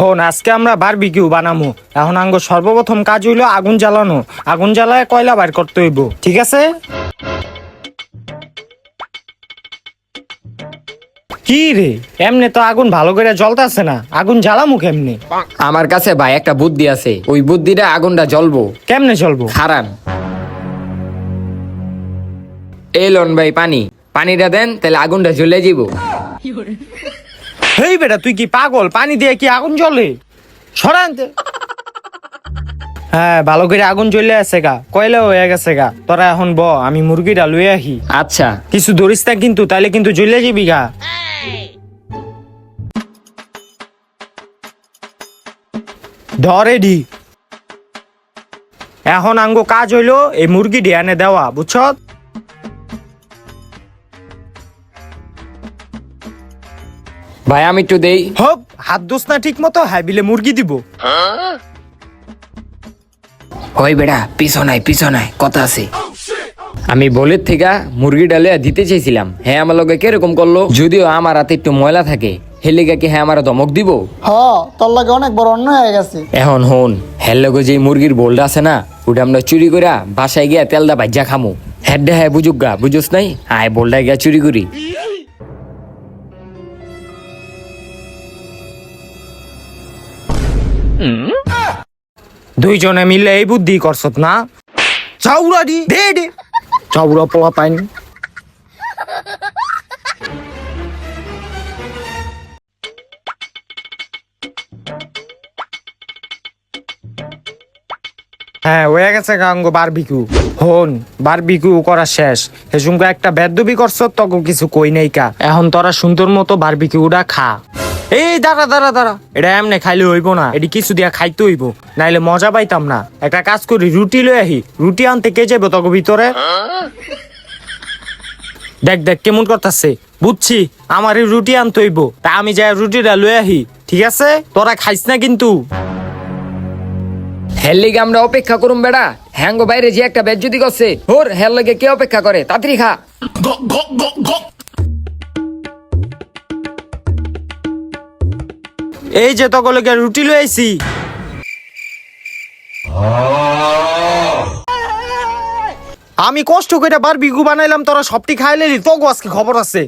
হন আজকে আমরা বারবিকিউ বানামু। এখন আঙ্গ সর্বপ্রথম কাজ হইল আগুন জ্বালানো। আগুন জ্বালায় কয়লা বাইর করতে হইব ঠিক আছে? কি রে? এমনি তো আগুন ভালো করে জ্বলতেছে না। আগুন জ্বালামু কেমনে? আমার কাছে ভাই একটা বুদ্ধি আছে। ওই বুদ্ধিটা আগুনটা জ্বলবো। কেমনে চলবো খারান। এই লন ভাই পানি। পানিটা দেন তাহলে আগুনটা জ্বলে যাব হেই বেটা তুই কি পাগল? পানি দিয়ে কি আগুন জ্বলে? সরানতে হ্যাঁ ভালো করে আগুন জ্বলে আছে গা। কয়লা হয়ে গেছে গা। তোরা এখন ব আমি মুরগিটা লুয়ে আহি। আচ্ছা। কিছু ধরিস না কিন্তু তাইলে কিন্তু জ্বলে যাবি গা। ধরে এখন আঙ্গো কাজ হইল এই মুরগি ডিয়ানে দেওয়া বুঝছ? ভাই আমি একটু দেই। হপ হাত দোস না ঠিক মতো হ্যাঁ বিলে মুরগি দিব। ওই বেড়া পিছনায় পিছনায় কথা আছে। আমি বলের থেকে মুরগি ডালে দিতে চাইছিলাম হ্যাঁ আমার লগে কীরকম করল? যদিও আমার হাতে একটু ময়লা থাকে হেলিগা কি হ্যাঁ আমার ধমক দিব? হ তোর লাগে অনেক বড় অন্যায় হয়ে গেছে। এখন হন হের লগে যে মুরগির বোলটা আছে না ওটা আমরা চুরি করা বাসায় গিয়া তেলদা ভাজ্যা খামু। হেড্ডা হ্যাঁ বুঝুক গা বুঝুস নাই? আয় বোলটা গিয়া চুরি করি। দুইজনে মিলে এই বুদ্ধি করছত না? চাউরা দি দে দে। চাউরা পোলা পাইনি। হ্যাঁ হয়ে গেছে গাঙ্গ বারবিকিউ। হন বারবিকিউ করা শেষ। হেসুমকা একটা বেদবি করছ তখন কিছু কই নাই কা। এখন তোরা সুন্দর মতো বারবিকিউটা খা। এই দাঁড়া দাঁড়া দাঁড়া। এটা এমনি খাইলে হইব না। এটি কিছু দিয়া খাইতে হইব। নাইলে মজা পাইতাম না। একটা কাজ করি রুটি লই আহি। রুটি আনতে কে যাব তোকে ভিতরে? দেখ দেখ কেমন করতেছে। বুঝছি আমার রুটি আনতে হইব। তা আমি যাই রুটিটা লই আহি ঠিক আছে? তোরা খাইস না কিন্তু। হের লিগে আমরা অপেক্ষা করুম বেড়া। হ্যাঙ্গো বাইরে যে একটা বেজ্জতি করছে। ওর হের লগে কে অপেক্ষা করে? তাড়াতাড়ি খা। এই যে তকলকে রুটি লই আইছি। আমি কষ্ট করে বার বিগু বানাইলাম, তোরা সবটি খাইলে তো আজকে খবর আছে।